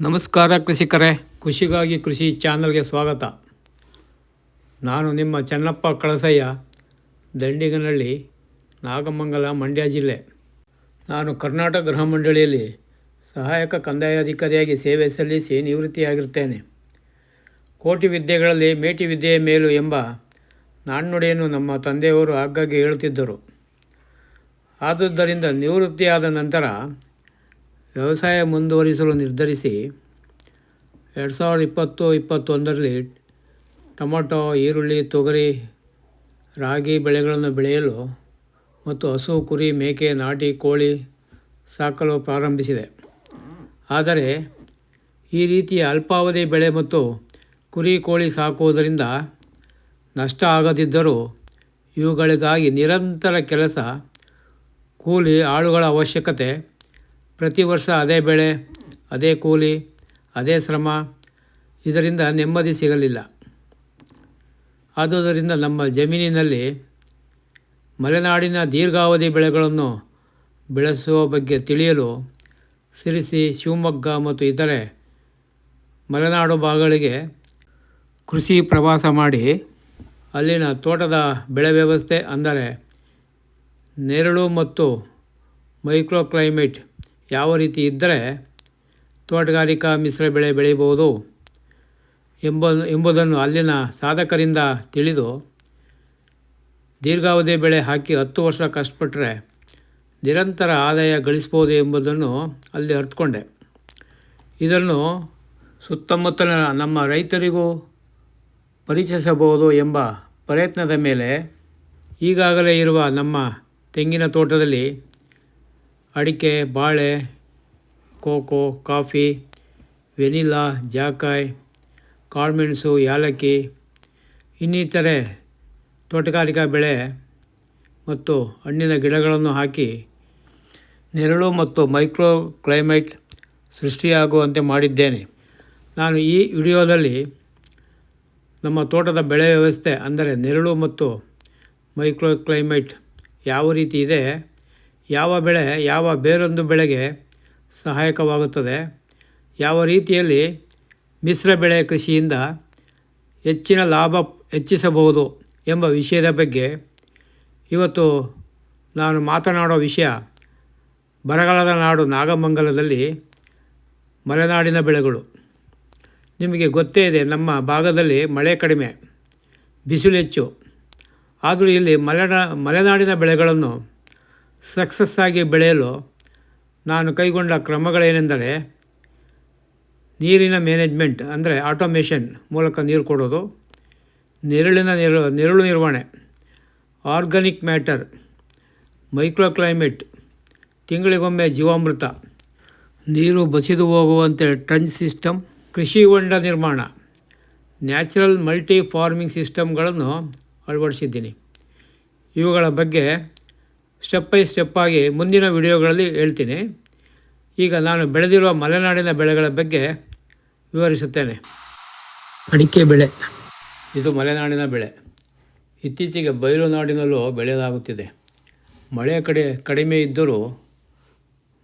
ನಮಸ್ಕಾರ ಕೃಷಿಕರೇ. ಕೃಷಿಗಾಗಿ ಕೃಷಿ ಚಾನಲ್ಗೆ ಸ್ವಾಗತ. ನಾನು ನಿಮ್ಮ ಚೆನ್ನಪ್ಪ ಕಳಸಯ್ಯ, ದಂಡಿಗನಹಳ್ಳಿ, ನಾಗಮಂಗಲ, ಮಂಡ್ಯ ಜಿಲ್ಲೆ. ನಾನು ಕರ್ನಾಟಕ ಗೃಹ ಮಂಡಳಿಯಲ್ಲಿ ಸಹಾಯಕ ಕಂದಾಯಾಧಿಕಾರಿಯಾಗಿ ಸೇವೆ ಸಲ್ಲಿಸಿ ನಿವೃತ್ತಿಯಾಗಿರ್ತೇನೆ ಕೋಟಿ ವಿದ್ಯೆಗಳಲ್ಲಿ ಮೇಟಿ ವಿದ್ಯೆಯ ಮೇಲು ಎಂಬ ನಾಣ್ಣುಡಿಯನ್ನು ನಮ್ಮ ತಂದೆಯವರು ಆಗಾಗ್ಗೆ ಹೇಳುತ್ತಿದ್ದರು. ಆದುದರಿಂದ ನಿವೃತ್ತಿಯಾದ ನಂತರ ವ್ಯವಸಾಯ ಮುಂದುವರಿಸಲು ನಿರ್ಧರಿಸಿ ಎರಡು ಸಾವಿರದ ಇಪ್ಪತ್ತು, ಇಪ್ಪತ್ತೊಂದರಲ್ಲಿ ಟೊಮೊಟೊ, ಈರುಳ್ಳಿ, ತೊಗರಿ, ರಾಗಿ ಬೆಳೆಗಳನ್ನು ಬೆಳೆಯಲು ಮತ್ತು ಹಸು, ಕುರಿ, ಮೇಕೆ, ನಾಟಿ, ಕೋಳಿ ಸಾಕಲು ಪ್ರಾರಂಭಿಸಿದೆ. ಆದರೆ ಈ ರೀತಿಯ ಅಲ್ಪಾವಧಿ ಬೆಳೆ ಮತ್ತು ಕುರಿ, ಕೋಳಿ ಸಾಕುವುದರಿಂದ ನಷ್ಟ ಆಗದಿದ್ದರೂ ಇವುಗಳಿಗಾಗಿ ನಿರಂತರ ಕೆಲಸ, ಕೂಲಿ, ಆಳುಗಳ ಅವಶ್ಯಕತೆ ಪ್ರತಿ ವರ್ಷ ಅದೇ ಬೆಳೆ, ಅದೇ ಕೂಲಿ, ಅದೇ ಶ್ರಮ, ಇದರಿಂದ ನೆಮ್ಮದಿ ಸಿಗಲಿಲ್ಲ. ಆದುದರಿಂದ ನಮ್ಮ ಜಮೀನಿನಲ್ಲಿ ಮಲೆನಾಡಿನ ದೀರ್ಘಾವಧಿ ಬೆಳೆಗಳನ್ನು ಬೆಳೆಸುವ ಬಗ್ಗೆ ತಿಳಿಯಲು ಸಿರಿಸಿ, ಶಿವಮೊಗ್ಗ ಮತ್ತು ಇತರೆ ಮಲೆನಾಡು ಭಾಗಗಳಿಗೆ ಕೃಷಿ ಪ್ರವಾಸ ಮಾಡಿ ಅಲ್ಲಿನ ತೋಟದ ಬೆಳೆ ವ್ಯವಸ್ಥೆ ಅಂದರೆ ನೆರಳು ಮತ್ತು ಮೈಕ್ರೋ ಕ್ಲೈಮೇಟ್ ಯಾವ ರೀತಿ ಇದ್ದರೆ ತೋಟಗಾರಿಕಾ ಮಿಶ್ರ ಬೆಳೆ ಬೆಳೆಯಬಹುದು ಎಂಬ ಎಂಬುದನ್ನು ಅಲ್ಲಿನ ಸಾಧಕರಿಂದ ತಿಳಿದು ದೀರ್ಘಾವಧಿ ಬೆಳೆ ಹಾಕಿ ಹತ್ತು ವರ್ಷ ಕಷ್ಟಪಟ್ಟರೆ ನಿರಂತರ ಆದಾಯ ಗಳಿಸ್ಬೋದು ಎಂಬುದನ್ನು ಅಲ್ಲಿ ಅರ್ಥಕೊಂಡೆ ಇದನ್ನು ಸುತ್ತಮುತ್ತಲಿನ ನಮ್ಮ ರೈತರಿಗೂ ಪರಿಚಯಿಸಬಹುದು ಎಂಬ ಪ್ರಯತ್ನದ ಮೇಲೆ ಈಗಾಗಲೇ ಇರುವ ನಮ್ಮ ತೆಂಗಿನ ತೋಟದಲ್ಲಿ ಅಡಿಕೆ, ಬಾಳೆ, ಕೋಕೋ, ಕಾಫಿ ವೆನಿಲಾ ಜಾಕಾಯ್, ಕಾಳುಮೆಣಸು, ಯಾಲಕ್ಕಿ, ಇನ್ನಿತರೆ ತೋಟಗಾರಿಕಾ ಬೆಳೆ ಮತ್ತು ಹಣ್ಣಿನ ಗಿಡಗಳನ್ನು ಹಾಕಿ ನೆರಳು ಮತ್ತು ಮೈಕ್ರೋ ಕ್ಲೈಮೇಟ್ ಸೃಷ್ಟಿಯಾಗುವಂತೆ ಮಾಡಿದ್ದೇನೆ. ನಾನು ಈ ವಿಡಿಯೋದಲ್ಲಿ ನಮ್ಮ ತೋಟದ ಬೆಳೆ ವ್ಯವಸ್ಥೆ ಅಂದರೆ ನೆರಳು ಮತ್ತು ಮೈಕ್ರೋ ಕ್ಲೈಮೇಟ್ ಯಾವ ರೀತಿ ಇದೆ ಯಾವ ಬೆಳೆ ಯಾವ ಬೇರೊಂದು ಬೆಳೆಗೆ ಸಹಾಯಕವಾಗುತ್ತದೆ? ಯಾವ ರೀತಿಯಲ್ಲಿ ಮಿಶ್ರ ಬೆಳೆ ಕೃಷಿಯಿಂದ ಹೆಚ್ಚಿನ ಲಾಭ ಹೆಚ್ಚಿಸಬಹುದು ಎಂಬ ವಿಷಯದ ಬಗ್ಗೆ ಇವತ್ತು ನಾನು ಮಾತನಾಡೋ ವಿಷಯ ಬರಗಾಲದ ನಾಡು ನಾಗಮಂಗಲದಲ್ಲಿ ಮಲೆನಾಡಿನ ಬೆಳೆಗಳು. ನಿಮಗೆ ಗೊತ್ತೇ ಇದೆ, ನಮ್ಮ ಭಾಗದಲ್ಲಿ ಮಳೆ ಕಡಿಮೆ, ಬಿಸಿಲು ಹೆಚ್ಚು. ಆದರೂ ಇಲ್ಲಿ ಮಲೆನಾ ಮಲೆನಾಡಿನ ಬೆಳೆಗಳನ್ನು ಸಕ್ಸಸ್ ಆಗಿ ಬೆಳೆಯಲು ನಾನು ಕೈಗೊಂಡ ಕ್ರಮಗಳೇನೆಂದರೆ ನೀರಿನ ಮ್ಯಾನೇಜ್ಮೆಂಟ್ ಅಂದರೆ ಆಟೋಮೇಷನ್ ಮೂಲಕ ನೀರು ಕೊಡೋದು, ನೆರಳಿನ ನೆರಳು ನೆರಳು ನಿರ್ವಹಣೆ ಆರ್ಗಾನಿಕ್ ಮ್ಯಾಟರ್ ಮೈಕ್ರೋ ಕ್ಲೈಮೇಟ್ ತಿಂಗಳಿಗೊಮ್ಮೆ ಜೀವಾಮೃತ, ನೀರು ಬಸಿದು ಹೋಗುವಂತೆ ಟ್ರಂಚ್ ಸಿಸ್ಟಮ್ ಕೃಷಿ ಹೊಂಡ ನಿರ್ಮಾಣ ನ್ಯಾಚುರಲ್ ಮಲ್ಟಿ ಫಾರ್ಮಿಂಗ್ ಸಿಸ್ಟಮ್ಗಳನ್ನು ಅಳವಡಿಸಿದ್ದೀನಿ. ಇವುಗಳ ಬಗ್ಗೆ ಸ್ಟೆಪ್ ಬೈ ಸ್ಟೆಪ್ಪಾಗಿ ಮುಂದಿನ ವಿಡಿಯೋಗಳಲ್ಲಿ ಹೇಳ್ತೀನಿ. ಈಗ ನಾನು ಬೆಳೆದಿರುವ ಮಲೆನಾಡಿನ ಬೆಳೆಗಳ ಬಗ್ಗೆ ವಿವರಿಸುತ್ತೇನೆ. ಅಡಿಕೆ ಬೆಳೆ. ಇದು ಮಲೆನಾಡಿನ ಬೆಳೆ. ಇತ್ತೀಚೆಗೆ ಬಯಲು ನಾಡಿನಲ್ಲೂ ಬೆಳೆಯಲಾಗುತ್ತಿದೆ. ಮಳೆ ಕಡೆ ಕಡಿಮೆ ಇದ್ದರೂ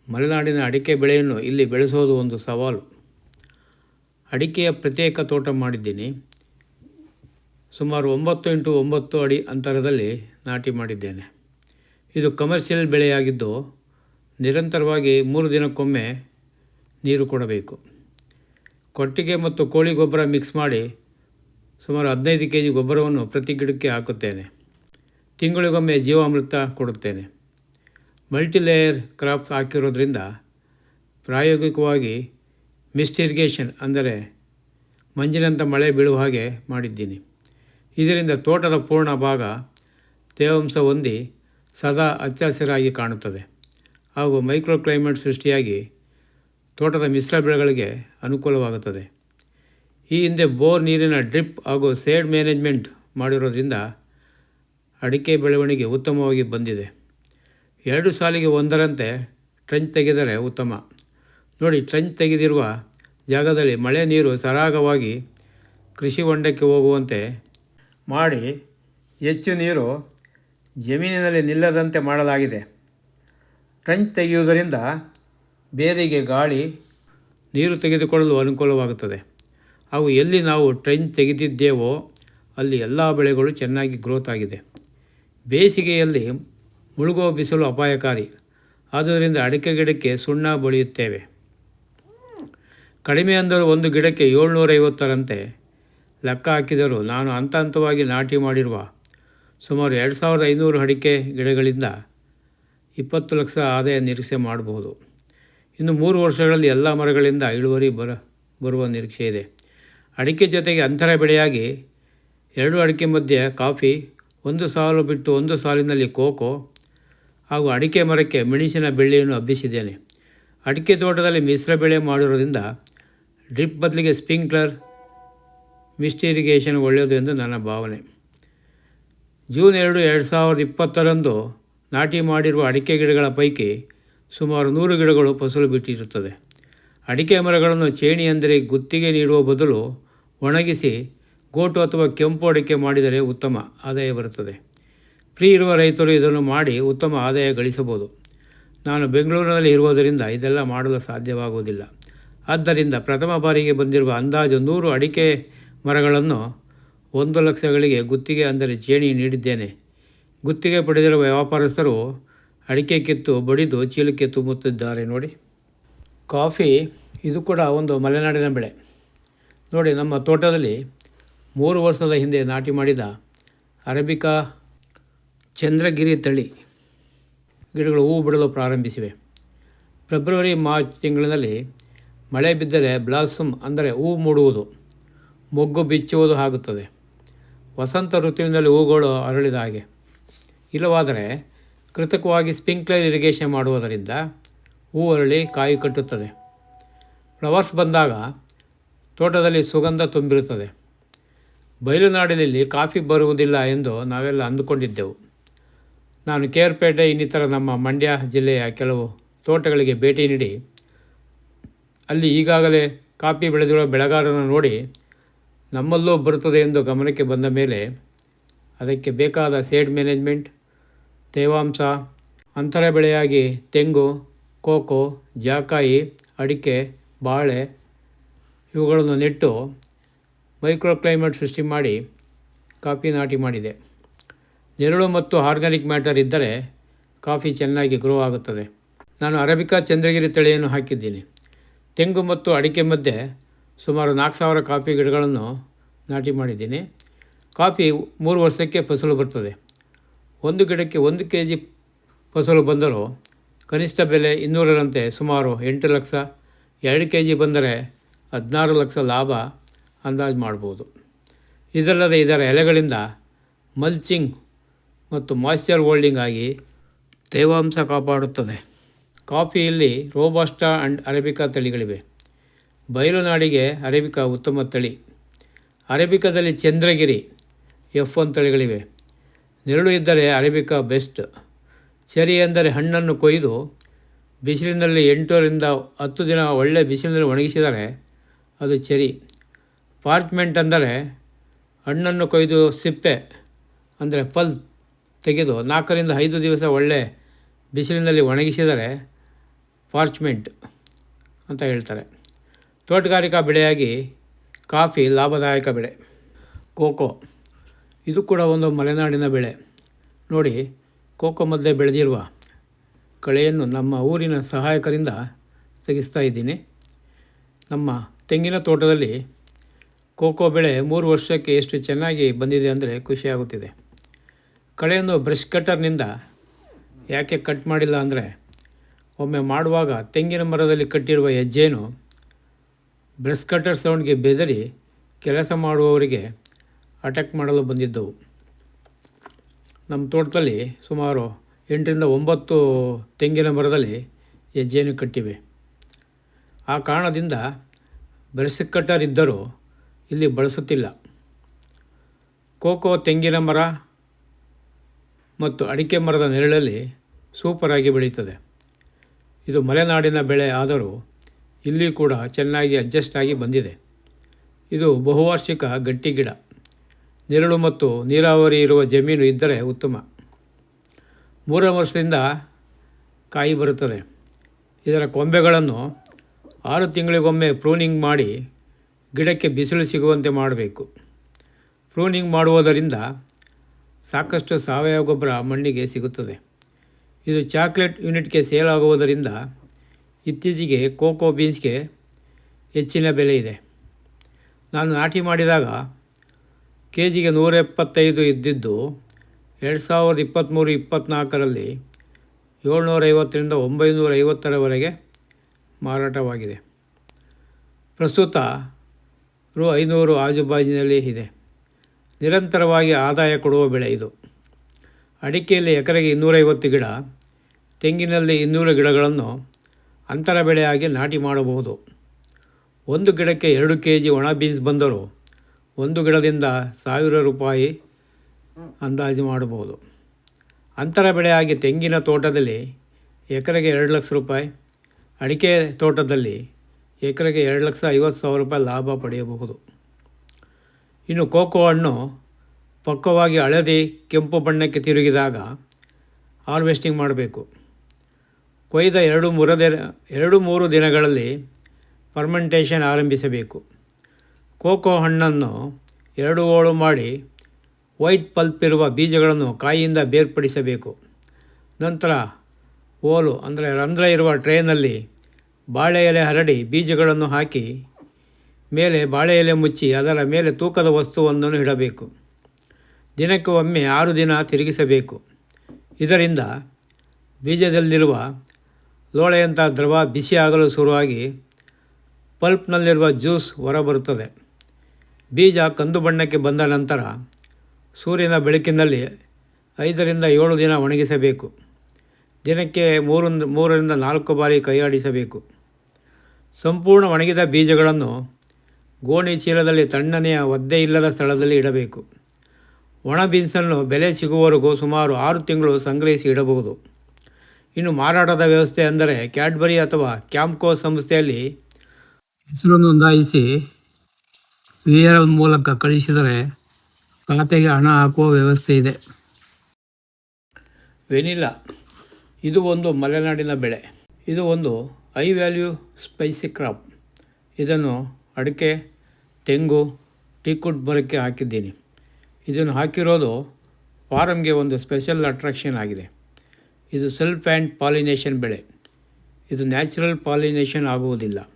ಮಲೆನಾಡಿನ ಅಡಿಕೆ ಬೆಳೆಯನ್ನು ಇಲ್ಲಿ ಬೆಳೆಸೋದು ಒಂದು ಸವಾಲು. ಅಡಿಕೆಯ ಪ್ರತ್ಯೇಕ ತೋಟ ಮಾಡಿದ್ದೀನಿ. ಸುಮಾರು ಒಂಬತ್ತು ಇಂಟು ಒಂಬತ್ತು ಅಡಿ ಅಂತರದಲ್ಲಿ ನಾಟಿ ಮಾಡಿದ್ದೇನೆ. ಇದು ಕಮರ್ಷಿಯಲ್ ಬೆಳೆಯಾಗಿದ್ದು ನಿರಂತರವಾಗಿ ಮೂರು ದಿನಕ್ಕೊಮ್ಮೆ ನೀರು ಕೊಡಬೇಕು. ಕೊಟ್ಟಿಗೆ ಮತ್ತು ಕೋಳಿ ಗೊಬ್ಬರ ಮಿಕ್ಸ್ ಮಾಡಿ ಸುಮಾರು ಹದಿನೈದು ಕೆ ಜಿ ಗೊಬ್ಬರವನ್ನು ಪ್ರತಿ ಗಿಡಕ್ಕೆ ಹಾಕುತ್ತೇನೆ. ತಿಂಗಳಿಗೊಮ್ಮೆ ಜೀವಾಮೃತ ಕೊಡುತ್ತೇನೆ. ಮಲ್ಟಿಲೇಯರ್ ಕ್ರಾಪ್ಸ್ ಹಾಕಿರೋದ್ರಿಂದ ಪ್ರಾಯೋಗಿಕವಾಗಿ ಮಿಸ್ಟ್ ಇರಿಗೇಷನ್ ಅಂದರೆ ಮಂಜಿನಂಥ ಮಳೆ ಬೀಳುವ ಹಾಗೆ ಮಾಡಿದ್ದೀನಿ. ಇದರಿಂದ ತೋಟದ ಪೂರ್ಣ ಭಾಗ ತೇವಾಂಶ ಹೊಂದಿ ಸದಾ ಹಚ್ಚ ಹಸಿರಾಗಿ ಕಾಣುತ್ತದೆ. ಹಾಗೂ ಮೈಕ್ರೋ ಕ್ಲೈಮೇಟ್ ಸೃಷ್ಟಿಯಾಗಿ ತೋಟದ ಮಿಶ್ರ ಬೆಳೆಗಳಿಗೆ ಅನುಕೂಲವಾಗುತ್ತದೆ. ಈ ಹಿಂದೆ ಬೋರ್ ನೀರಿನ ಡ್ರಿಪ್ ಹಾಗೂ ಸೇಡ್ ಮ್ಯಾನೇಜ್ಮೆಂಟ್ ಮಾಡಿರೋದ್ರಿಂದ ಅಡಿಕೆ ಬೆಳವಣಿಗೆ ಉತ್ತಮವಾಗಿ ಬಂದಿದೆ. ಎರಡು ಸಾಲಿಗೆ ಒಂದರಂತೆ ಟ್ರೆಂಚ್ ತೆಗೆದರೆ ಉತ್ತಮ. ನೋಡಿ, ಟ್ರೆಂಚ್ ತೆಗೆದಿರುವ ಜಾಗದಲ್ಲಿ ಮಳೆ ನೀರು ಸರಾಗವಾಗಿ ಕೃಷಿ ಹೊಂಡಕ್ಕೆ ಹೋಗುವಂತೆ ಮಾಡಿ ಹೆಚ್ಚು ನೀರು ಜಮೀನಿನಲ್ಲಿ ನಿಲ್ಲದಂತೆ ಮಾಡಲಾಗಿದೆ. ಟ್ರಂಚ್ ತೆಗೆಯುವುದರಿಂದ ಬೇರಿಗೆ ಗಾಳಿ, ನೀರು ತೆಗೆದುಕೊಳ್ಳಲು ಅನುಕೂಲವಾಗುತ್ತದೆ. ಹಾಗೂ ಎಲ್ಲಿ ನಾವು ಟ್ರೆಂಚ್ ತೆಗೆದಿದ್ದೇವೋ ಅಲ್ಲಿ ಎಲ್ಲ ಬೆಳೆಗಳು ಚೆನ್ನಾಗಿ ಗ್ರೋತ್ ಆಗಿದೆ. ಬೇಸಿಗೆಯಲ್ಲಿ ಮುಳುಗುವ ಬಿಸಿಲು ಅಪಾಯಕಾರಿ. ಆದ್ದರಿಂದ ಅಡಿಕೆ ಗಿಡಕ್ಕೆ ಸುಣ್ಣ ಬಳಿಯುತ್ತೇವೆ. ಕಡಿಮೆ ಅಂದರೂ ಒಂದು ಗಿಡಕ್ಕೆ ಏಳ್ನೂರೈವತ್ತರಂತೆ ಲೆಕ್ಕ ಹಾಕಿದರೂ ನಾನು ಹಂತ ಹಂತವಾಗಿ ನಾಟಿ ಮಾಡಿರುವ ಸುಮಾರು ಎರಡು ಸಾವಿರದ ಐನೂರು ಅಡಿಕೆ ಗಿಡಗಳಿಂದ ಇಪ್ಪತ್ತು ಲಕ್ಷ ಆದಾಯ ನಿರೀಕ್ಷೆ ಮಾಡಬಹುದು. ಇನ್ನು ಮೂರು ವರ್ಷಗಳಲ್ಲಿ ಎಲ್ಲ ಮರಗಳಿಂದ ಇಳುವರಿ ಬರ, ಬರುವ ನಿರೀಕ್ಷೆ ಇದೆ. ಅಡಿಕೆ ಜೊತೆಗೆ ಅಂತರ ಬೆಳೆಯಾಗಿ ಎರಡು ಅಡಿಕೆ ಮಧ್ಯೆ ಕಾಫಿ, ಒಂದು ಸಾಲು ಬಿಟ್ಟು ಒಂದು ಸಾಲಿನಲ್ಲಿ ಕೋಕೋ ಹಾಗೂ ಅಡಿಕೆ ಮರಕ್ಕೆ ಮೆಣಸಿನ ಬೆಳ್ಳಿಯನ್ನು ಹಬ್ಬಿಸಿದ್ದೇನೆ. ಅಡಿಕೆ ತೋಟದಲ್ಲಿ ಮಿಶ್ರ ಬೆಳೆ ಮಾಡಿರೋದ್ರಿಂದ ಡ್ರಿಪ್ ಬದಲಿಗೆ ಸ್ಪ್ರಿಂಕ್ಲರ್ ಮಿಸ್ಟ್ ಇರಿಗೇಷನ್ ಒಳ್ಳೆಯದು ಎಂದು ನನ್ನ ಭಾವನೆ. ಜೂನ್ ಎರಡು ಎರಡು ಸಾವಿರದ ಇಪ್ಪತ್ತರಂದು ನಾಟಿ ಮಾಡಿರುವ ಅಡಿಕೆ ಗಿಡಗಳ ಪೈಕಿ ಸುಮಾರು ನೂರು ಗಿಡಗಳು ಫಸಲು ಬಿಟ್ಟಿರುತ್ತದೆ. ಅಡಿಕೆ ಮರಗಳನ್ನು ಚೇಣಿ ಅಂದರೆ ಗುತ್ತಿಗೆ ನೀಡುವ ಬದಲು ಒಣಗಿಸಿ ಗೋಟು ಅಥವಾ ಕೆಂಪು ಅಡಿಕೆ ಮಾಡಿದರೆ ಉತ್ತಮ ಆದಾಯ ಬರುತ್ತದೆ. ಫ್ರೀ ಇರುವ ರೈತರು ಇದನ್ನು ಮಾಡಿ ಉತ್ತಮ ಆದಾಯ ಗಳಿಸಬಹುದು. ನಾನು ಬೆಂಗಳೂರಿನಲ್ಲಿ ಇರುವುದರಿಂದ ಇದೆಲ್ಲ ಮಾಡಲು ಸಾಧ್ಯವಾಗುವುದಿಲ್ಲ. ಆದ್ದರಿಂದ ಪ್ರಥಮ ಬಾರಿಗೆ ಬಂದಿರುವ ಅಂದಾಜು ನೂರು ಅಡಿಕೆ ಮರಗಳನ್ನು ಒಂದು ಲಕ್ಷಗಳಿಗೆ ಗುತ್ತಿಗೆ ಅಂದರೆ ಚೇಣಿ ನೀಡಿದ್ದೇನೆ. ಗುತ್ತಿಗೆ ಪಡೆದಿರುವ ವ್ಯಾಪಾರಸ್ಥರು ಅಡಿಕೆ ಕಿತ್ತು ಬಡಿದು ಚೀಲಕ್ಕೆ ತುಂಬುತ್ತಿದ್ದಾರೆ. ನೋಡಿ. ಕಾಫಿ, ಇದು ಕೂಡ ಒಂದು ಮಲೆನಾಡಿನ ಬೆಳೆ. ನೋಡಿ, ನಮ್ಮ ತೋಟದಲ್ಲಿ ಮೂರು ವರ್ಷದ ಹಿಂದೆ ನಾಟಿ ಮಾಡಿದ ಅರೇಬಿಕಾ ಚಂದ್ರಗಿರಿ ತಳಿ ಗಿಡಗಳು ಹೂವು ಬಿಡಲು ಪ್ರಾರಂಭಿಸಿವೆ. ಫೆಬ್ರವರಿ, ಮಾರ್ಚ್ ತಿಂಗಳಿನಲ್ಲಿ ಮಳೆ ಬಿದ್ದರೆ ಬ್ಲಾಸಮ್ ಅಂದರೆ ಹೂವು ಮೂಡುವುದು, ಮೊಗ್ಗು ಬಿಚ್ಚುವುದು ಆಗುತ್ತದೆ. ವಸಂತ ಋತುವಿನಲ್ಲಿ ಹೂಗಳು ಅರಳಿದ ಹಾಗೆ. ಇಲ್ಲವಾದರೆ ಕೃತಕವಾಗಿ ಸ್ಪಿಂಕ್ಲರ್ ಇರಿಗೇಷನ್ ಮಾಡುವುದರಿಂದ ಹೂ ಅರಳಿ ಕಾಯಿ ಕಟ್ಟುತ್ತದೆ. ಫ್ಲವರ್ಸ್ ಬಂದಾಗ ತೋಟದಲ್ಲಿ ಸುಗಂಧ ತುಂಬಿರುತ್ತದೆ. ಬಯಲುನಾಡಿನಲ್ಲಿ ಕಾಫಿ ಬರುವುದಿಲ್ಲ ಎಂದು ನಾವೆಲ್ಲ ಅಂದುಕೊಂಡಿದ್ದೆವು. ನಾನು ಕೇರ್ಪೇಟೆ, ಇನ್ನಿತರ ನಮ್ಮ ಮಂಡ್ಯ ಜಿಲ್ಲೆಯ ಕೆಲವು ತೋಟಗಳಿಗೆ ಭೇಟಿ ನೀಡಿ ಅಲ್ಲಿ ಈಗಾಗಲೇ ಕಾಫಿ ಬೆಳೆದಿರುವ ಬೆಳೆಗಾರರನ್ನು ನೋಡಿ ನಮ್ಮಲ್ಲೂ ಬರುತ್ತದೆ ಎಂದು ಗಮನಕ್ಕೆ ಬಂದ ಮೇಲೆ ಅದಕ್ಕೆ ಬೇಕಾದ ಸೇಡ್ ಮ್ಯಾನೇಜ್ಮೆಂಟ್, ತೇವಾಂಶ, ಅಂತರ ಬೆಳೆಯಾಗಿ ತೆಂಗು, ಕೋಕೋ, ಜಾಕಾಯಿ, ಅಡಿಕೆ, ಬಾಳೆ ಇವುಗಳನ್ನು ನೆಟ್ಟು ಮೈಕ್ರೋ ಕ್ಲೈಮೇಟ್ ಸೃಷ್ಟಿ ಮಾಡಿ ಕಾಫಿ ನಾಟಿ ಮಾಡಿದೆ. ನೆರಳು ಮತ್ತು ಆರ್ಗ್ಯಾನಿಕ್ ಮ್ಯಾಟರ್ ಇದ್ದರೆ ಕಾಫಿ ಚೆನ್ನಾಗಿ ಗ್ರೋ ಆಗುತ್ತದೆ. ನಾನು ಅರಬಿಕಾ ಚಂದ್ರಗಿರಿ ತಳಿಯನ್ನು ಹಾಕಿದ್ದೀನಿ. ತೆಂಗು ಮತ್ತು ಅಡಿಕೆ ಮಧ್ಯೆ ಸುಮಾರು ನಾಲ್ಕು ಸಾವಿರ ಕಾಫಿ ಗಿಡಗಳನ್ನು ನಾಟಿ ಮಾಡಿದ್ದೀನಿ. ಕಾಫಿ ಮೂರು ವರ್ಷಕ್ಕೆ ಫಸಲು ಬರ್ತದೆ. ಒಂದು ಗಿಡಕ್ಕೆ ಒಂದು ಕೆ ಜಿ ಫಸಲು ಬಂದರೂ ಕನಿಷ್ಠ ಬೆಲೆ ಇನ್ನೂರರಂತೆ ಸುಮಾರು ಎಂಟು ಲಕ್ಷ, ಎರಡು ಕೆ ಜಿ ಬಂದರೆ ಹದಿನಾರು ಲಕ್ಷ ಲಾಭ ಅಂದಾಜು ಮಾಡ್ಬೋದು. ಇದಲ್ಲದೆ ಇದರ ಎಲೆಗಳಿಂದ ಮಲ್ಚಿಂಗ್ ಮತ್ತು ಮಾಯ್ಶ್ಚರ್ ಹೋಲ್ಡಿಂಗ್ ಆಗಿ ತೇವಾಂಶ ಕಾಪಾಡುತ್ತದೆ. ಕಾಫಿಯಲ್ಲಿ ರೋಬಾಸ್ಟಾ ಆ್ಯಂಡ್ ಅರೇಬಿಕಾ ತಳಿಗಳಿವೆ. ಬಯಲುನಾಡಿಗೆ ಅರೇಬಿಕಾ ಉತ್ತಮ ತಳಿ. ಅರೇಬಿಕಾದಲ್ಲಿ ಚಂದ್ರಗಿರಿ, ಎಫ್ ಒನ್ ತಳಿಗಳಿವೆ. ನೆರಳು ಇದ್ದರೆ ಅರೇಬಿಕಾ ಬೆಸ್ಟ್. ಚೆರಿ ಎಂದರೆ ಹಣ್ಣನ್ನು ಕೊಯ್ದು ಬಿಸಿಲಿನಲ್ಲಿ ಎಂಟರಿಂದ ಹತ್ತು ದಿನ ಒಳ್ಳೆ ಬಿಸಿಲಿನಲ್ಲಿ ಒಣಗಿಸಿದರೆ ಅದು ಚೆರಿ. ಪಾರ್ಚ್ಮೆಂಟ್ ಅಂದರೆ ಹಣ್ಣನ್ನು ಕೊಯ್ದು ಸಿಪ್ಪೆ, ಅಂದರೆ ಪಲ್ ತೆಗೆದು ನಾಲ್ಕರಿಂದ ಐದು ದಿವಸ ಒಳ್ಳೆ ಬಿಸಿಲಿನಲ್ಲಿ ಒಣಗಿಸಿದರೆ ಪಾರ್ಚ್ಮೆಂಟ್ ಅಂತ ಹೇಳ್ತಾರೆ. ತೋಟಗಾರಿಕಾ ಬೆಳೆಯಾಗಿ ಕಾಫಿ ಲಾಭದಾಯಕ ಬೆಳೆ. ಕೋಕೋ. ಇದು ಕೂಡ ಒಂದು ಮಲೆನಾಡಿನ ಬೆಳೆ. ನೋಡಿ, ಕೋಕೋ ಮಧ್ಯೆ ಬೆಳೆದಿರುವ ಕಳೆಯನ್ನು ನಮ್ಮ ಊರಿನ ಸಹಾಯಕರಿಂದ ತೆಗೆಸ್ತಾ ಇದ್ದೀನಿ. ನಮ್ಮ ತೆಂಗಿನ ತೋಟದಲ್ಲಿ ಕೋಕೋ ಬೆಳೆ ಮೂರು ವರ್ಷಕ್ಕೆ ಎಷ್ಟು ಚೆನ್ನಾಗಿ ಬಂದಿದೆ ಅಂದರೆ ಖುಷಿಯಾಗುತ್ತಿದೆ ಕಳೆಯನ್ನು ಬ್ರಷ್ ಕಟ್ಟರ್ನಿಂದ ಯಾಕೆ ಕಟ್ ಮಾಡಿಲ್ಲ ಅಂದರೆ, ಒಮ್ಮೆ ಮಾಡುವಾಗ ತೆಂಗಿನ ಮರದಲ್ಲಿ ಕಟ್ಟಿರುವ ಹೆಜ್ಜೆನು ಬ್ರಷ್ ಕಟರ್ ಸೌಂಡ್ಗೆ ಬೆದರಿ ಕೆಲಸ ಮಾಡುವವರಿಗೆ ಅಟ್ಯಾಕ್ ಮಾಡಲು ಬಂದಿದ್ದವು. ನಮ್ಮ ತೋಟದಲ್ಲಿ ಸುಮಾರು ಎಂಟರಿಂದ ಒಂಬತ್ತು ತೆಂಗಿನ ಮರದಲ್ಲಿ ಹೆಜ್ಜೆಯನ್ನು ಕಟ್ಟಿವೆ. ಆ ಕಾರಣದಿಂದ ಬ್ರಸ್ ಕಟ್ಟರ್ ಇದ್ದರೂ ಇಲ್ಲಿ ಬಳಸುತ್ತಿಲ್ಲ. ಕೋಕೋ ತೆಂಗಿನ ಮರ ಮತ್ತು ಅಡಿಕೆ ಮರದ ನೆರಳಲ್ಲಿ ಸೂಪರಾಗಿ ಬೆಳೀತದೆ. ಇದು ಮಲೆನಾಡಿನ ಬೆಳೆ ಆದರೂ ಇಲ್ಲಿ ಕೂಡ ಚೆನ್ನಾಗಿ ಅಡ್ಜಸ್ಟ್ ಆಗಿ ಬಂದಿದೆ. ಇದು ಬಹುವಾರ್ಷಿಕ ಗಟ್ಟಿ ಗಿಡ. ನೆರಳು ಮತ್ತು ನೀರಾವರಿ ಇರುವ ಜಮೀನು ಇದ್ದರೆ ಉತ್ತಮ. ಮೂರು ವರ್ಷದಿಂದ ಕಾಯಿ ಬರುತ್ತದೆ. ಇದರ ಕೊಂಬೆಗಳನ್ನು ಆರು ತಿಂಗಳಿಗೊಮ್ಮೆ ಪ್ರೂನಿಂಗ್ ಮಾಡಿ ಗಿಡಕ್ಕೆ ಬಿಸಿಲು ಸಿಗುವಂತೆ ಮಾಡಬೇಕು. ಪ್ರೂನಿಂಗ್ ಮಾಡುವುದರಿಂದ ಸಾಕಷ್ಟು ಸಾವಯವ ಗೊಬ್ಬರ ಮಣ್ಣಿಗೆ ಸಿಗುತ್ತದೆ. ಇದು ಚಾಕ್ಲೇಟ್ ಯೂನಿಟ್ಗೆ ಸೇಲ್ ಆಗುವುದರಿಂದ ಇತ್ತೀಚೆಗೆ ಕೋಕೋ ಬೀನ್ಸ್ಗೆ ಹೆಚ್ಚಿನ ಬೆಲೆ ಇದೆ. ನಾನು ನಾಟಿ ಮಾಡಿದಾಗ ಕೆ ಜಿಗೆ ನೂರ ಎಪ್ಪತ್ತೈದು ಇದ್ದಿದ್ದು ಎರಡು ಸಾವಿರದ ಇಪ್ಪತ್ತ್ಮೂರು ಇಪ್ಪತ್ತ್ನಾಲ್ಕರಲ್ಲಿ ಏಳ್ನೂರೈವತ್ತರಿಂದ ಒಂಬೈನೂರ ಐವತ್ತರವರೆಗೆ ಮಾರಾಟವಾಗಿದೆ. ಪ್ರಸ್ತುತ ರು ಐನೂರು ಆಜುಬಾಜಿನಲ್ಲಿ ಇದೆ. ನಿರಂತರವಾಗಿ ಆದಾಯ ಕೊಡುವ ಬೆಳೆ ಇದು. ಅಡಿಕೆಯಲ್ಲಿ ಎಕರೆಗೆ ಇನ್ನೂರೈವತ್ತು ಗಿಡ, ತೆಂಗಿನಲ್ಲಿ ಇನ್ನೂರು ಗಿಡಗಳನ್ನು ಅಂತರ ಬೆಳೆಯಾಗಿ ನಾಟಿ ಮಾಡಬಹುದು. ಒಂದು ಗಿಡಕ್ಕೆ ಎರಡು ಕೆ ಜಿ ಒಣ ಬೀನ್ಸ್ ಬಂದರೂ ಒಂದು ಗಿಡದಿಂದ ಸಾವಿರ ರೂಪಾಯಿ ಅಂದಾಜು ಮಾಡಬಹುದು. ಅಂತರ ಬೆಳೆಯಾಗಿ ತೆಂಗಿನ ತೋಟದಲ್ಲಿ ಎಕರೆಗೆ ಎರಡು ಲಕ್ಷ ರೂಪಾಯಿ, ಅಡಿಕೆ ತೋಟದಲ್ಲಿ ಎಕರೆಗೆ ಎರಡು ಲಕ್ಷ ಐವತ್ತು ಸಾವಿರ ರೂಪಾಯಿ ಲಾಭ ಪಡೆಯಬಹುದು. ಇನ್ನು ಕೋಕೋ ಹಣ್ಣು ಪಕ್ವವಾಗಿ ಹಳದಿ ಕೆಂಪು ಬಣ್ಣಕ್ಕೆ ತಿರುಗಿದಾಗ ಹಾರ್ವೆಸ್ಟಿಂಗ್ ಮಾಡಬೇಕು. ಕೊಯ್ದ ಎರಡು ದಿನ, ಎರಡು ಮೂರು ದಿನಗಳಲ್ಲಿ ಫರ್ಮೆಂಟೇಷನ್ ಆರಂಭಿಸಬೇಕು. ಕೋಕೋ ಹಣ್ಣನ್ನು ಎರಡು ಓಳು ಮಾಡಿ ವೈಟ್ ಪಲ್ಪ್ ಇರುವ ಬೀಜಗಳನ್ನು ಕಾಯಿಯಿಂದ ಬೇರ್ಪಡಿಸಬೇಕು. ನಂತರ ಓಲು ಅಂದರೆ ರಂಧ್ರ ಇರುವ ಟ್ರೇನಲ್ಲಿ ಬಾಳೆ ಎಲೆ ಹರಡಿ ಬೀಜಗಳನ್ನು ಹಾಕಿ ಮೇಲೆ ಬಾಳೆ ಎಲೆ ಮುಚ್ಚಿ ಅದರ ಮೇಲೆ ತೂಕದ ವಸ್ತುವೊಂದನ್ನು ಇಡಬೇಕು. ದಿನಕ್ಕೆ ಒಮ್ಮೆ ಆರು ದಿನ ತಿರುಗಿಸಬೇಕು. ಇದರಿಂದ ಬೀಜದಲ್ಲಿರುವ ಲೋಳೆಯಂಥ ದ್ರವ ಬಿಸಿಯಾಗಲು ಶುರುವಾಗಿ ಪಲ್ಪ್ನಲ್ಲಿರುವ ಜ್ಯೂಸ್ ಹೊರಬರುತ್ತದೆ. ಬೀಜ ಕಂದು ಬಣ್ಣಕ್ಕೆ ಬಂದ ನಂತರ ಸೂರ್ಯನ ಬೆಳಕಿನಲ್ಲಿ ಐದರಿಂದ ಏಳು ದಿನ ಒಣಗಿಸಬೇಕು. ದಿನಕ್ಕೆ ಮೂರು ಮೂರರಿಂದ ನಾಲ್ಕು ಬಾರಿ ಕೈಯಾಡಿಸಬೇಕು ಸಂಪೂರ್ಣ ಒಣಗಿದ ಬೀಜಗಳನ್ನು ಗೋಣಿ ಚೀಲದಲ್ಲಿ ತಣ್ಣನೆಯ ಒದ್ದೆ ಇಲ್ಲದ ಸ್ಥಳದಲ್ಲಿ ಇಡಬೇಕು. ಒಣ ಬೀನ್ಸನ್ನು ಬೆಲೆ ಸಿಗುವವರೆಗೂ ಸುಮಾರು ಆರು ತಿಂಗಳು ಸಂಗ್ರಹಿಸಿ ಇಡಬಹುದು. ಇನ್ನು ಮಾರಾಟದ ವ್ಯವಸ್ಥೆ ಅಂದರೆ ಕ್ಯಾಡ್ಬರಿ ಅಥವಾ ಕ್ಯಾಂಪ್ಕೋ ಸಂಸ್ಥೆಯಲ್ಲಿ ಹೆಸರು ನೋಂದಾಯಿಸಿ ವಿ ಆರ್ ಎಲ್ ಮೂಲಕ ಕಳಿಸಿದರೆ ಖಾತೆಗೆ ಹಣ ಹಾಕುವ ವ್ಯವಸ್ಥೆ ಇದೆ. ವೆನಿಲಾ ಇದು ಒಂದು ಮಲೆನಾಡಿನ ಬೆಳೆ. ಇದು ಒಂದು ಹೈ ವ್ಯಾಲ್ಯೂ ಸ್ಪೈಸಿ ಕ್ರಾಪ್. ಇದನ್ನು ಅಡಿಕೆ ತೆಂಗು ಟೀಕುಡ್ ಮರಕ್ಕೆ ಹಾಕಿದ್ದೀನಿ. ಇದನ್ನು ಹಾಕಿರೋದು ಫಾರಮ್ಗೆ ಒಂದು ಸ್ಪೆಷಲ್ ಅಟ್ರಾಕ್ಷನ್ ಆಗಿದೆ. ಇದು ಸೆಲ್ಫ್ ಆ್ಯಂಡ್ ಪಾಲಿನೇಷನ್ ಬೆಳೆ. ಇದು ನ್ಯಾಚುರಲ್ ಪಾಲಿನೇಷನ್ ಆಗುವುದಿಲ್ಲ.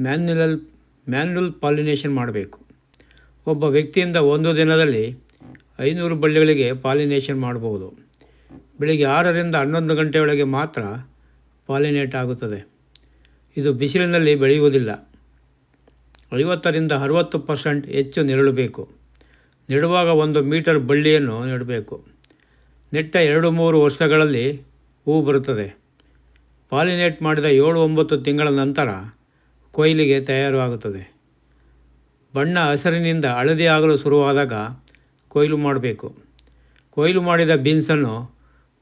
ಮ್ಯಾನ್ಯುಲಲ್ ಮ್ಯಾನ್ಯುಲ್ ಪಾಲಿನೇಷನ್ ಮಾಡಬೇಕು. ಒಬ್ಬ ವ್ಯಕ್ತಿಯಿಂದ ಒಂದು ದಿನದಲ್ಲಿ ಐನೂರು ಬಳ್ಳಿಗಳಿಗೆ ಪಾಲಿನೇಷನ್ ಮಾಡಬಹುದು ಬೆಳಿಗ್ಗೆ ಆರರಿಂದ ಹನ್ನೊಂದು ಗಂಟೆಯೊಳಗೆ ಮಾತ್ರ ಪಾಲಿನೇಟ್ ಆಗುತ್ತದೆ. ಇದು ಬಿಸಿಲಿನಲ್ಲಿ ಬೆಳೆಯುವುದಿಲ್ಲ. ಐವತ್ತರಿಂದ ಅರುವತ್ತು ಪರ್ಸೆಂಟ್ ಹೆಚ್ಚು ನೆರಳು ಬೇಕು ನೆಡುವಾಗ ಒಂದು ಮೀಟರ್ ಬಳ್ಳಿಯನ್ನು ನೆಡಬೇಕು. ನೆಟ್ಟ ಎರಡು ಮೂರು ವರ್ಷಗಳಲ್ಲಿ ಹೂ ಬರುತ್ತದೆ. ಪಾಲಿನೇಟ್ ಮಾಡಿದ ಏಳು ಒಂಬತ್ತು ತಿಂಗಳ ನಂತರ ಕೊಯ್ಲಿಗೆ ತಯಾರಾಗುತ್ತದೆ. ಬಣ್ಣ ಹಸಿರಿನಿಂದ ಹಳದಿ ಆಗಲು ಶುರುವಾದಾಗ ಕೊಯ್ಲು ಮಾಡಬೇಕು. ಕೊಯ್ಲು ಮಾಡಿದ ಬೀನ್ಸನ್ನು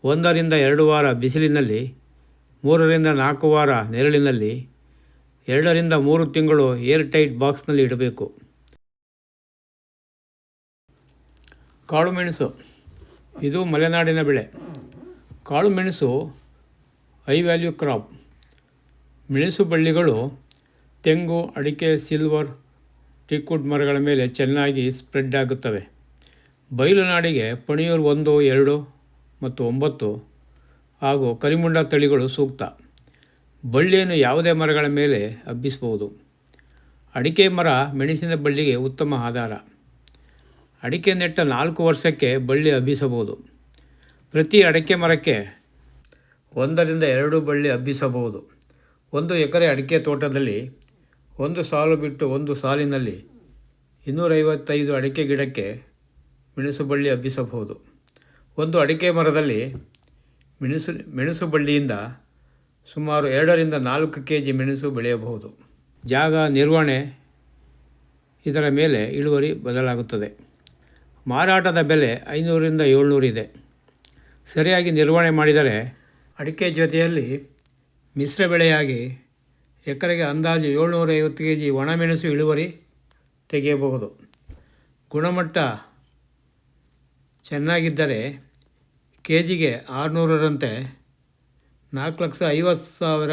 ಒಂದರಿಂದ ಎರಡು ವಾರ ಬಿಸಿಲಿನಲ್ಲಿ, ಮೂರರಿಂದ ನಾಲ್ಕು ವಾರ ನೆರಳಿನಲ್ಲಿ, ಎರಡರಿಂದ ಮೂರು ತಿಂಗಳು ಏರ್ ಟೈಟ್ ಬಾಕ್ಸ್ನಲ್ಲಿ ಇಡಬೇಕು. ಕಾಳುಮೆಣಸು ಇದು ಮಲೆನಾಡಿನ ಬೆಳೆ. ಕಾಳುಮೆಣಸು ಹೈ ವ್ಯಾಲ್ಯೂ ಕ್ರಾಪ್ ಮೆಣಸು ಬಳ್ಳಿಗಳು ತೆಂಗು, ಅಡಿಕೆ ಸಿಲ್ವರ್ ಟೀಕ್ವುಡ್ ಮರಗಳ ಮೇಲೆ ಚೆನ್ನಾಗಿ ಸ್ಪ್ರೆಡ್ ಆಗುತ್ತವೆ. ಬಯಲುನಾಡಿಗೆ ಪಣಿಯೂರು ಒಂದು, ಎರಡು ಮತ್ತು ಒಂಬತ್ತು ಹಾಗೂ ಕರಿಮುಂಡ ತಳಿಗಳು ಸೂಕ್ತ. ಬಳ್ಳಿಯನ್ನು ಯಾವುದೇ ಮರಗಳ ಮೇಲೆ ಹಬ್ಬಿಸಬಹುದು. ಅಡಿಕೆ ಮರ ಮೆಣಸಿನ ಬಳ್ಳಿಗೆ ಉತ್ತಮ ಆಧಾರ. ಅಡಿಕೆ ನೆಟ್ಟ ನಾಲ್ಕು ವರ್ಷಕ್ಕೆ ಬಳ್ಳಿ ಹಬ್ಬಿಸಬಹುದು. ಪ್ರತಿ ಅಡಿಕೆ ಮರಕ್ಕೆ ಒಂದರಿಂದ ಎರಡು ಬಳ್ಳಿ ಹಬ್ಬಿಸಬಹುದು. ಒಂದು ಎಕರೆ ಅಡಿಕೆ ತೋಟದಲ್ಲಿ ಒಂದು ಸಾಲು ಬಿಟ್ಟು ಒಂದು ಸಾಲಿನಲ್ಲಿ ಇನ್ನೂರೈವತ್ತೈದು ಅಡಿಕೆ ಗಿಡಕ್ಕೆ ಮೆಣಸು ಬಳ್ಳಿ ಹಬ್ಬಿಸಬಹುದು. ಒಂದು ಅಡಿಕೆ ಮರದಲ್ಲಿ ಮೆಣಸು ಮೆಣಸು ಬಳ್ಳಿಯಿಂದ ಸುಮಾರು ಎರಡರಿಂದ ನಾಲ್ಕು ಕೆ ಜಿ ಮೆಣಸು ಬೆಳೆಯಬಹುದು. ಜಾಗ ನಿರ್ವಹಣೆ ಇದರ ಮೇಲೆ ಇಳುವರಿ ಬದಲಾಗುತ್ತದೆ. ಮಾರಾಟದ ಬೆಲೆ ಐನೂರಿಂದ ಏಳ್ನೂರು ಇದೆ. ಸರಿಯಾಗಿ ನಿರ್ವಹಣೆ ಮಾಡಿದರೆ ಅಡಿಕೆ ಜೊತೆಯಲ್ಲಿ ಮಿಶ್ರ ಬೆಳೆಯಾಗಿ ಎಕರೆಗೆ ಅಂದಾಜು ಏಳ್ನೂರೈವತ್ತು ಕೆ ಜಿ ಒಣಮೆಣಸು ಇಳುವರಿ ತೆಗೆಯಬಹುದು. ಗುಣಮಟ್ಟ ಚೆನ್ನಾಗಿದ್ದರೆ ಕೆ ಜಿಗೆ ಆರುನೂರರಂತೆ ನಾಲ್ಕು ಲಕ್ಷ ಐವತ್ತು ಸಾವಿರ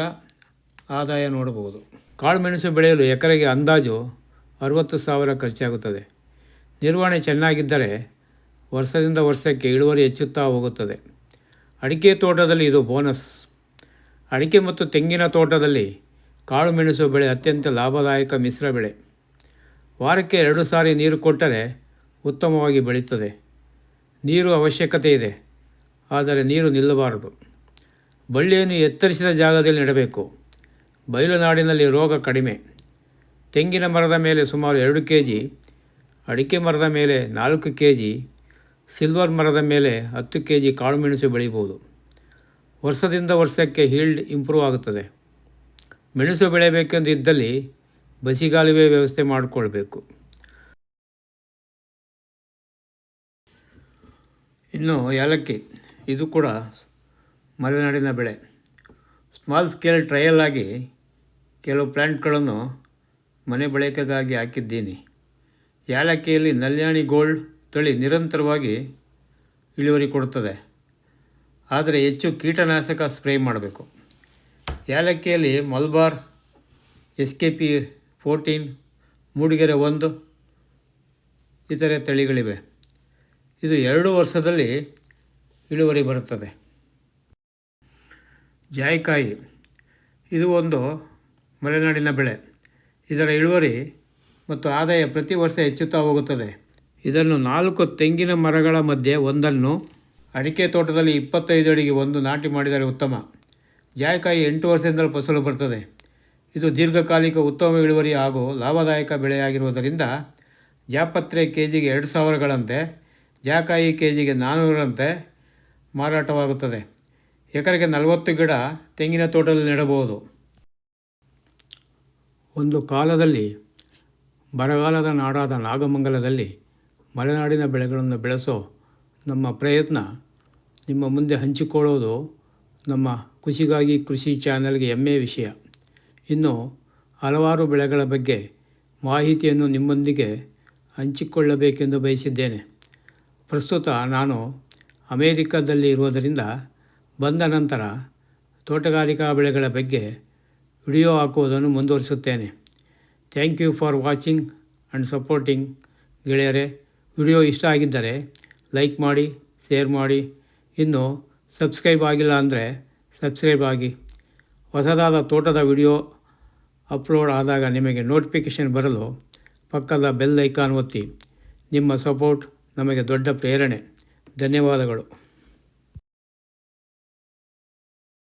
ಆದಾಯ ನೋಡಬಹುದು. ಕಾಳುಮೆಣಸು ಬೆಳೆಯಲು ಎಕರೆಗೆ ಅಂದಾಜು ಅರುವತ್ತು ಸಾವಿರ ಖರ್ಚಾಗುತ್ತದೆ. ನಿರ್ವಹಣೆ ಚೆನ್ನಾಗಿದ್ದರೆ ವರ್ಷದಿಂದ ವರ್ಷಕ್ಕೆ ಇಳುವರಿ ಹೆಚ್ಚುತ್ತಾ ಹೋಗುತ್ತದೆ. ಅಡಿಕೆ ತೋಟದಲ್ಲಿ ಇದು ಬೋನಸ್. ಅಡಿಕೆ ಮತ್ತು ತೆಂಗಿನ ತೋಟದಲ್ಲಿ ಕಾಳುಮೆಣಸು ಬೆಳೆ ಅತ್ಯಂತ ಲಾಭದಾಯಕ ಮಿಶ್ರ ಬೆಳೆ. ವಾರಕ್ಕೆ ಎರಡು ಸಾರಿ ನೀರು ಕೊಟ್ಟರೆ ಉತ್ತಮವಾಗಿ ಬೆಳೀತದೆ. ನೀರು ಅವಶ್ಯಕತೆ ಇದೆ, ಆದರೆ ನೀರು ನಿಲ್ಲಬಾರದು. ಬಳ್ಳಿಯನ್ನು ಎತ್ತರಿಸಿದ ಜಾಗದಲ್ಲಿ ನೆಡಬೇಕು. ಬಯಲುನಾಡಿನಲ್ಲಿ ರೋಗ ಕಡಿಮೆ. ತೆಂಗಿನ ಮರದ ಮೇಲೆ ಸುಮಾರು ಎರಡು ಕೆ ಜಿ ಅಡಿಕೆ ಮರದ ಮೇಲೆ ನಾಲ್ಕು ಕೆ ಜಿ ಸಿಲ್ವರ್ ಮರದ ಮೇಲೆ ಹತ್ತು ಕೆ ಜಿ ಕಾಳುಮೆಣಸು ಬೆಳೀಬೋದು ವರ್ಷದಿಂದ ವರ್ಷಕ್ಕೆ ಹೀಲ್ಡ್ ಇಂಪ್ರೂವ್ ಆಗುತ್ತದೆ. ಮೆಣಸು ಬೆಳೆಯಬೇಕೆಂದು ಇದ್ದಲ್ಲಿ ಬಸಿಗಾಲುವೆ ವ್ಯವಸ್ಥೆ ಮಾಡಿಕೊಳ್ಬೇಕು. ಇನ್ನು ಏಲಕ್ಕಿ, ಇದು ಕೂಡ ಮಲೆನಾಡಿನ ಬೆಳೆ. ಸ್ಮಾಲ್ ಸ್ಕೇಲ್ ಟ್ರಯಲ್ ಆಗಿ ಕೆಲವು ಪ್ಲ್ಯಾಂಟ್ಗಳನ್ನು ಮನೆ ಬಳಕೆಗಾಗಿ ಹಾಕಿದ್ದೀನಿ. ಏಲಕ್ಕಿಯಲ್ಲಿ ನಲ್ಯಾಣಿ ಗೋಲ್ಡ್ ತಳಿ ನಿರಂತರವಾಗಿ ಇಳುವರಿ ಕೊಡುತ್ತದೆ. ಆದರೆ ಹೆಚ್ಚು ಕೀಟನಾಶಕ ಸ್ಪ್ರೇ ಮಾಡಬೇಕು. ಏಲಕ್ಕಿಯಲ್ಲಿ Malabar S K P fourteen, Mudigere ಒಂದು ಇತರೆ ತಳಿಗಳಿವೆ. ಇದು ಎರಡು ವರ್ಷದಲ್ಲಿ ಇಳುವರಿ ಬರುತ್ತದೆ. ಜಾಯಿಕಾಯಿ, ಇದು ಒಂದು ಮಲೆನಾಡಿನ ಬೆಳೆ. ಇದರ ಇಳುವರಿ ಮತ್ತು ಆದಾಯ ಪ್ರತಿ ವರ್ಷ ಹೆಚ್ಚುತ್ತಾ ಹೋಗುತ್ತದೆ. ಇದನ್ನು ನಾಲ್ಕು ತೆಂಗಿನ ಮರಗಳ ಮಧ್ಯೆ ಒಂದನ್ನು ಅಡಿಕೆ ತೋಟದಲ್ಲಿ ಇಪ್ಪತ್ತೈದು ಅಡಿಗೆ ಒಂದು ನಾಟಿ ಮಾಡಿದರೆ ಉತ್ತಮ. ಜಾಯಕಾಯಿ ಎಂಟು ವರ್ಷದಿಂದಲೂ ಫಸಲು ಬರ್ತದೆ ಇದು ದೀರ್ಘಕಾಲಿಕ ಉತ್ತಮ ಇಳುವರಿ ಹಾಗೂ ಲಾಭದಾಯಕ ಬೆಳೆಯಾಗಿರುವುದರಿಂದ ಜಾಪತ್ರೆ ಕೆ ಜಿಗೆ ಎರಡು ಸಾವಿರಗಳಂತೆ ಜಾಕಾಯಿ ಕೆ ಜಿಗೆ ನಾನ್ನೂರಂತೆ ಮಾರಾಟವಾಗುತ್ತದೆ. ಎಕರೆಗೆ ನಲವತ್ತು ಗಿಡ ತೆಂಗಿನ ತೋಟದಲ್ಲಿ ನೆಡಬಹುದು. ಒಂದು ಕಾಲದಲ್ಲಿ ಬರಗಾಲದ ನಾಡಾದ ನಾಗಮಂಗಲದಲ್ಲಿ ಮಲೆನಾಡಿನ ಬೆಳೆಗಳನ್ನು ಬೆಳೆಸೋ ನಮ್ಮ ಪ್ರಯತ್ನ ನಿಮ್ಮ ಮುಂದೆ ಹಂಚಿಕೊಳ್ಳೋದು ನಮ್ಮ ಖುಷಿಗಾಗಿ ಕೃಷಿ ಚಾನೆಲ್ಗೆ ಹೆಮ್ಮೆಯ ವಿಷಯ. ಇನ್ನು ಹಲವಾರು ಬೆಳೆಗಳ ಬಗ್ಗೆ ಮಾಹಿತಿಯನ್ನು ನಿಮ್ಮೊಂದಿಗೆ ಹಂಚಿಕೊಳ್ಳಬೇಕೆಂದು ಬಯಸಿದ್ದೇನೆ. ಪ್ರಸ್ತುತ ನಾನು ಅಮೇರಿಕಾದಲ್ಲಿ ಇರುವುದರಿಂದ ಬಂದ ನಂತರ ತೋಟಗಾರಿಕಾ ಬೆಳೆಗಳ ಬಗ್ಗೆ ವಿಡಿಯೋ ಹಾಕುವುದನ್ನು ಮುಂದುವರಿಸುತ್ತೇನೆ. Thank you for watching and supporting ಗೆಳೆಯರೇ. ವಿಡಿಯೋ ಇಷ್ಟ ಆಗಿದ್ದರೆ ಲೈಕ್ ಮಾಡಿ, ಶೇರ್ ಮಾಡಿ. ಇನ್ನು ಸಬ್ಸ್ಕ್ರೈಬ್ ಆಗಿಲ್ಲ ಅಂದರೆ ಸಬ್ಸ್ಕ್ರೈಬ್ ಆಗಿ. ಹೊಸದಾದ ತೋಟದ ವಿಡಿಯೋ ಅಪ್ಲೋಡ್ ಆದಾಗ ನಿಮಗೆ ನೋಟಿಫಿಕೇಷನ್ ಬರಲು ಪಕ್ಕದ ಬೆಲ್ ಐಕಾನ್ ಒತ್ತಿ. ನಿಮ್ಮ ಸಪೋರ್ಟ್ ನಮಗೆ ದೊಡ್ಡ ಪ್ರೇರಣೆ. ಧನ್ಯವಾದಗಳು.